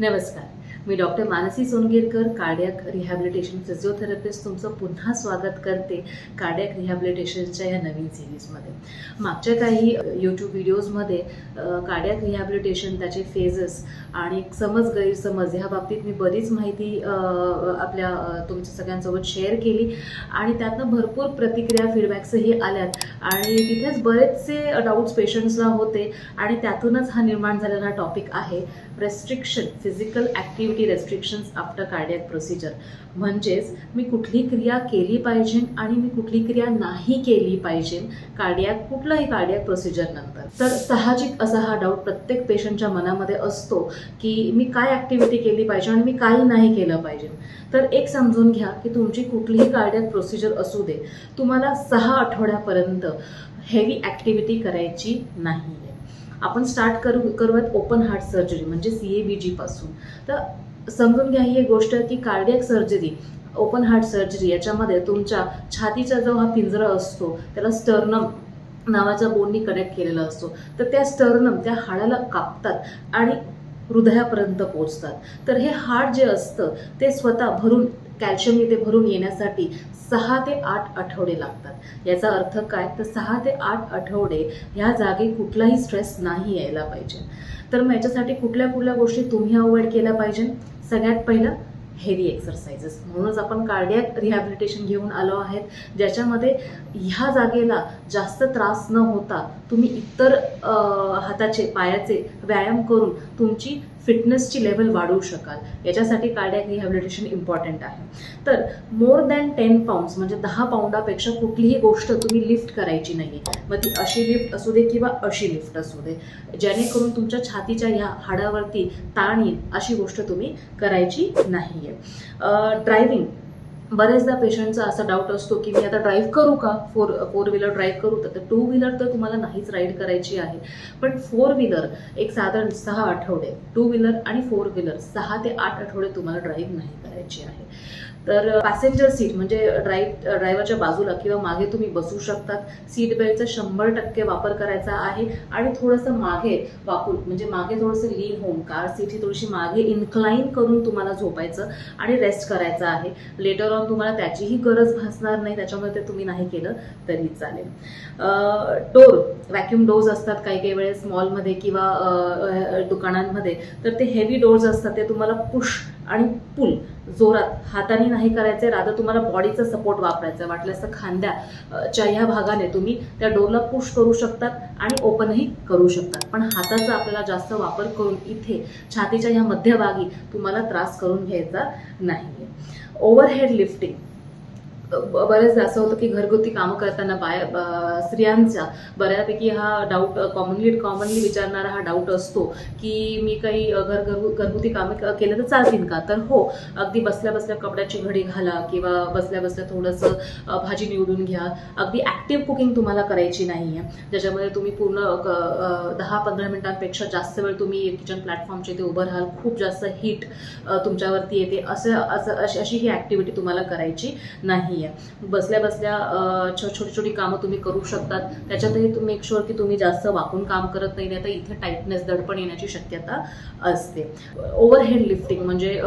नमस्कार. मी doctor Mansi Songirkar cardiac rehabilitation physiotherapist तुमचं पुन्हा स्वागत करते कार्डियाक रिहॅबिलिटेशनच्या या नवीन सिरीजमध्ये मागच्या काही यूट्यूब व्हिडिओजमध्ये कार्डियाक रिहॅबिलिटेशन त्याचे फेजेस आणि समज गैरसमज ह्या बाबतीत मी बरीच माहिती आपल्या तुमच्या सगळ्यांसोबत शेअर केली आणि त्यातनं भरपूर प्रतिक्रिया फीडबॅक्सही आल्यात. आणि तिथेच बरेचसे डाऊट्स पेशंट्सला होते आणि त्यातूनच हा निर्माण झालेला टॉपिक आहे restriction physical activity restrictions after cardiac procedure म्हणजेच मी कुठली क्रिया केली पाहिजे आणि मी कुठली क्रिया नाही केली पाहिजे कार्डियाक कुठलाही कार्डियाक प्रोसिजर नंतर. तर साहजिक असा हा डाऊट प्रत्येक पेशंटच्या मनामध्ये असतो की मी काय ॲक्टिव्हिटी केली पाहिजे आणि मी काय नाही केलं पाहिजे. तर एक समजून घ्या की तुमची कुठलीही कार्डियक प्रोसिजर असू दे तुम्हाला सहा आठवड्यापर्यंत हेवी ॲक्टिव्हिटी करायची नाही आपण स्टार्ट करू करूयात ओपन हार्ट सर्जरी म्हणजे सी ए बी जी पासून. तर समजून घ्या ही एक गोष्ट की cardiac surgery open heart surgery याच्यामध्ये तुमच्या छातीचा जो हा पिंजरा असतो त्याला स्टर्नम नावाच्या बोननी कनेक्ट केलेला असतो. तर त्या स्टर्नम त्या हाडाला कापतात आणि हृदयापर्यंत पोचतात तर हे हाड जे असतं ते स्वतः भरून कॅल्शियम इथे भरून येण्यासाठी सहा ते आठ आठवडे लागतात. याचा अर्थ काय? तर सहा ते आठ आठवडे ह्या जागी कुठलाही स्ट्रेस नाही यायला पाहिजे. तर मग याच्यासाठी कुठल्या कुठल्या गोष्टी तुम्ही अवॉइड केल्या पाहिजे? सगळ्यात पहिलं हेवी एक्सरसाइजेस म्हणूनच आपण कार्डियक रिहॅबिलिटेशन घेऊन आलो आहेत ज्याच्यामध्ये ह्या जागेला जास्त त्रास न होता तुम्ही इतर हाताचे पायाचे व्यायाम करून तुमची फिटनेसची लेवल वाढवू शकाल. याच्यासाठी कार्डियक रिहॅबिलिटेशन इम्पॉर्टंट आहे. तर मोर दॅन टेन पाऊंड्स म्हणजे दहा पाऊंडापेक्षा कुठलीही गोष्ट तुम्ही लिफ्ट करायची नाही मग ती अशी लिफ्ट असू दे किंवा अशी लिफ्ट असू दे जेणेकरून तुमच्या छातीच्या ह्या हाडावरती ताण येईल अशी गोष्ट तुम्ही करायची नाही आहे ड्रायव्हिंग बरेचदा पेशंटचा असा डाऊट असतो की मी आता ड्राईव्ह करू का? फोर फोर व्हीलर ड्राईव्ह करू? तर टू व्हीलर तर तुम्हाला नाहीच राईड करायची आहे. पण फोर व्हीलर एक साधारण सहा आठवडे टू व्हीलर आणि फोर व्हीलर सहा ते आठ आठवडे तुम्हाला ड्राईव्ह नाही करायची आहे. तर पॅसेंजर सीट म्हणजे ड्राईव्ह ड्रायव्हरच्या बाजूला किंवा मागे तुम्ही बसू शकतात. सीट बेल्टचा शंभर टक्के वापर करायचा आहे आणि थोडंसं मागे वाकून म्हणजे मागे थोडंसं लीन होऊन कार सीट ही थोडीशी मागे इन्क्लाईन करून तुम्हाला झोपायचं आणि रेस्ट करायचा आहे. लेटर ऑन तुम्हाला त्याचीही गरज भासणार नाही त्याच्यामुळे ते तुम्ही नाही केलं तरी चालेल. डोर व्हॅक्युम डोर्स असतात काही काही वेळेस मॉलमध्ये किंवा दुकानांमध्ये तर ते हेवी डोर्स असतात ते तुम्हाला पुश आणि पुल जोरात हाताने नाही करायचे राधा तुम्हाला बॉडीचा सपोर्ट वापरायचा वाटलं असतं खांद्या च्या ह्या भागाने तुम्ही त्या डोरला पुश करू शकतात आणि ओपनही करू शकतात. पण हाताचा आपल्याला जास्त वापर करून इथे छातीच्या ह्या मध्यभागी तुम्हाला त्रास करून घ्यायचा नाही ओव्हरहेड लिफ्टिंग बरेचदा असं होतं की घरगुती कामं करताना बाया ब- स्त्रियांचा बऱ्यापैकी हा डाऊट कॉमनली कॉमनली विचारणारा हा डाऊट असतो की मी काही घर घरगु घरगुती कामे केलं तर चालतील का? तर हो अगदी बसल्या बसल्या कपड्याची घडी घाला किंवा बसल्या बसल्या थोडंसं भाजी निवडून घ्या. अगदी ॲक्टिव्ह कुकिंग तुम्हाला करायची नाही आहे ज्याच्यामध्ये तुम्ही पूर्ण क- दहा पंधरा मिनिटांपेक्षा जास्त वेळ तुम्ही किचन प्लॅटफॉर्मच्या इथे उभं राहाल. खूप जास्त हीट तुमच्यावरती येते. असं असं अशी अशी ही ॲक्टिव्हिटी तुम्हाला करायची नाही. आहे बसल्या बसल्या छोटी छोटी कामं तुम्ही करू शकतात. त्याच्यातही तुम्ही मेक शुअर की तुम्ही जास्त वाकून काम करत नाही नाही तर इथे टाईटनेस दडपण येण्याची शक्यता असते. ओव्हरहेड लिफ्टिंग म्हणजे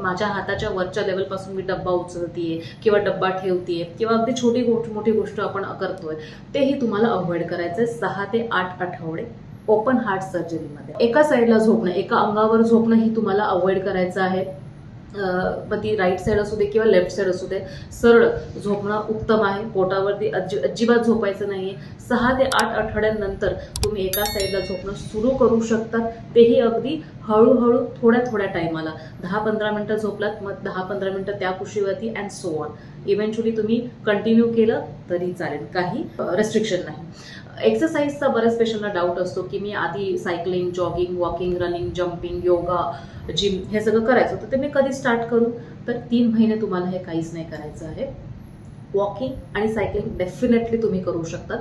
माझ्या हाताच्या वरच्या लेवलपासून मी डब्बा उचलतीये किंवा डब्बा ठेवतीये किंवा अगदी छोटी गोष्ट मोठी गोष्ट आपण करतोय तेही तुम्हाला अवॉइड करायचं आहे सहा ते आठ आठवडे ओपन हार्ट सर्जरीमध्ये एका साईडला झोपणं एका अंगावर झोपणं ही तुम्हाला अवॉइड करायचं आहे. मग ती राईट साईड असू दे किंवा लेफ्ट साईड असू दे सरळ झोपणं उत्तम आहे. पोटावरती अजि अजिबात झोपायचं नाहीये. सहा ते आठ आठवड्यांनंतर तुम्ही एका साईडला झोपणं सुरू करू शकतात. तेही अगदी हळूहळू थोड्या थोड्या टायमाला. दहा पंधरा मिनटं झोपलात मग दहा पंधरा मिनटं त्या कुशीवरती अँड सो ऑन इव्हेंच्युअली तुम्ही कंटिन्यू केलं तरी चालेल. काही रेस्ट्रिक्शन नाही. एक्सरसाइजचा बऱ्याच पेशंटला डाऊट असतो की मी आधी cycling jogging walking running jumping yoga gym हे सगळं करायचं तर ते मी कधी स्टार्ट करू? तर तीन महिने तुम्हाला हे काहीच नाही करायचं आहे. वॉकिंग आणि सायकलिंग डेफिनेटली तुम्ही करू शकतात.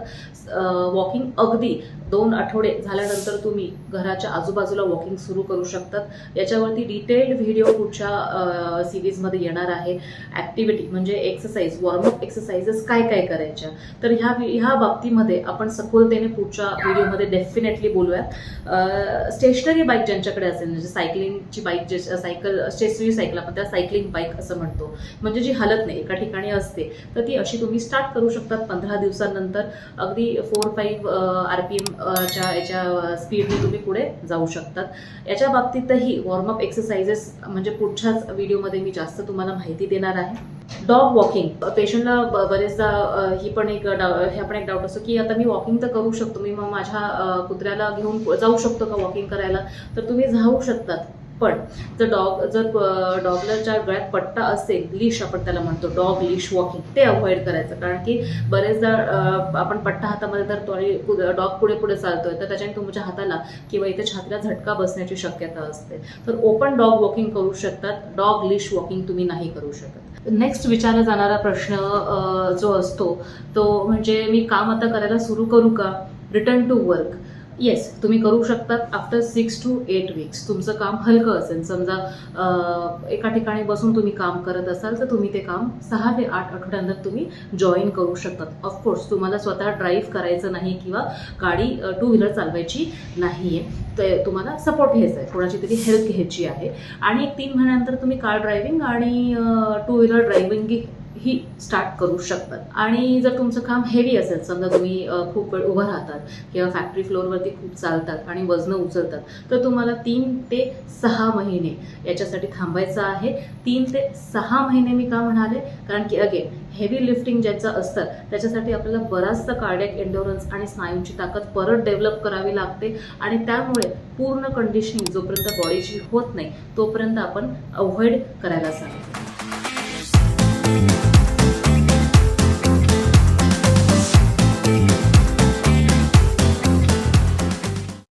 वॉकिंग अगदी दोन आठवडे झाल्यानंतर तुम्ही घराच्या आजूबाजूला वॉकिंग सुरू करू शकतात. याच्यावरती डिटेल्ड व्हिडिओ पुढच्या सिरीजमध्ये येणार आहे. ॲक्टिव्हिटी म्हणजे एक्सरसाइज वॉर्मअप एक्सरसाइजेस काय काय करायच्या. तर ह्या ह्या बाबतीमध्ये आपण सखोलतेने पुढच्या व्हिडिओमध्ये डेफिनेटली बोलूया. स्टेशनरी बाईक ज्यांच्याकडे असेल म्हणजे सायकलिंगची बाईक जे सायकल स्टेशनरी सायकल आपण त्या सायकलिंग बाईक असं म्हणतो. म्हणजे जी हालत नाही एका ठिकाणी असते. तर ती अशी तुम्ही स्टार्ट करू शकतात पंधरा दिवसानंतर. अगदी फोर फाईव्ह आर पी एमच्या याच्या स्पीडने तुम्ही पुढे जाऊ शकतात. याच्या बाबतीतही वॉर्मअप एक्सरसाइजेस म्हणजे पुढच्याच व्हिडिओमध्ये मी जास्त तुम्हाला माहिती देणार आहे. डॉग वॉकिंग पेशंटला ब- बरेचदा ही पण एक डाव हे पण एक डाऊट असतो की आता मी वॉकिंग तर करू शकतो. मी मग माझ्या कुत्र्याला घेऊन जाऊ शकतो का वॉकिंग करायला? तर तुम्ही जाऊ शकतात. पण जर डॉग जर डॉगलरच्या गळ्यात पट्टा असेल लिश आपण त्याला म्हणतो डॉग लिश वॉकिंग ते अवॉइड करायचं. कारण की बरेचदा आपण पट्टा हातामध्ये जर तो डॉग पुढे पुढे चालतोय तर त्याच्याने तुमच्या हाताला किंवा इथे छातीला झटका बसण्याची शक्यता असते. तर ओपन डॉग वॉकिंग करू शकतात डॉग लिश वॉकिंग तुम्ही नाही करू शकत. नेक्स्ट विचारला जाणारा प्रश्न जो असतो तो म्हणजे मी काम आता करायला सुरू करू का? रिटर्न टू वर्क येस तुम्ही करू शकतात after six to eight weeks तुमचं काम हलकं असेल. समजा एका ठिकाणी बसून तुम्ही काम करत असाल तर तुम्ही ते काम सहा ते आठ आठवड्यानंतर तुम्ही जॉईन करू शकतात. ऑफकोर्स तुम्हाला स्वतः ड्राईव्ह करायचं नाही किंवा गाडी टू व्हीलर चालवायची नाही आहे ते तुम्हाला सपोर्ट घ्यायचा आहे कोणाची तरी हेल्प घ्यायची आहे. आणि एक तीन महिन्यानंतर तुम्ही कार ड्रायव्हिंग आणि टू व्हीलर ड्रायव्हिंग ही स्टार्ट करू शकतात. आणि जर तुमचं काम हेवी असेल समजा तुम्ही खूप वेळ उभं राहतात किंवा फॅक्टरी फ्लोअरवरती खूप चालतात आणि वजनं उचलतात तर तुम्हाला तीन ते सहा महिने याच्यासाठी थांबायचं आहे. तीन ते सहा महिने मी का म्हणाले? कारण की अगेन हेवी लिफ्टिंग ज्याचं असतं त्याच्यासाठी आपल्याला बराचसा कार्डियक एन्ड्युरन्स आणि स्नायूंची ताकद परत डेव्हलप करावी लागते आणि त्यामुळे पूर्ण कंडिशनिंग जोपर्यंत बॉडीची होत नाही तोपर्यंत आपण अवॉइड करायला सांगतो.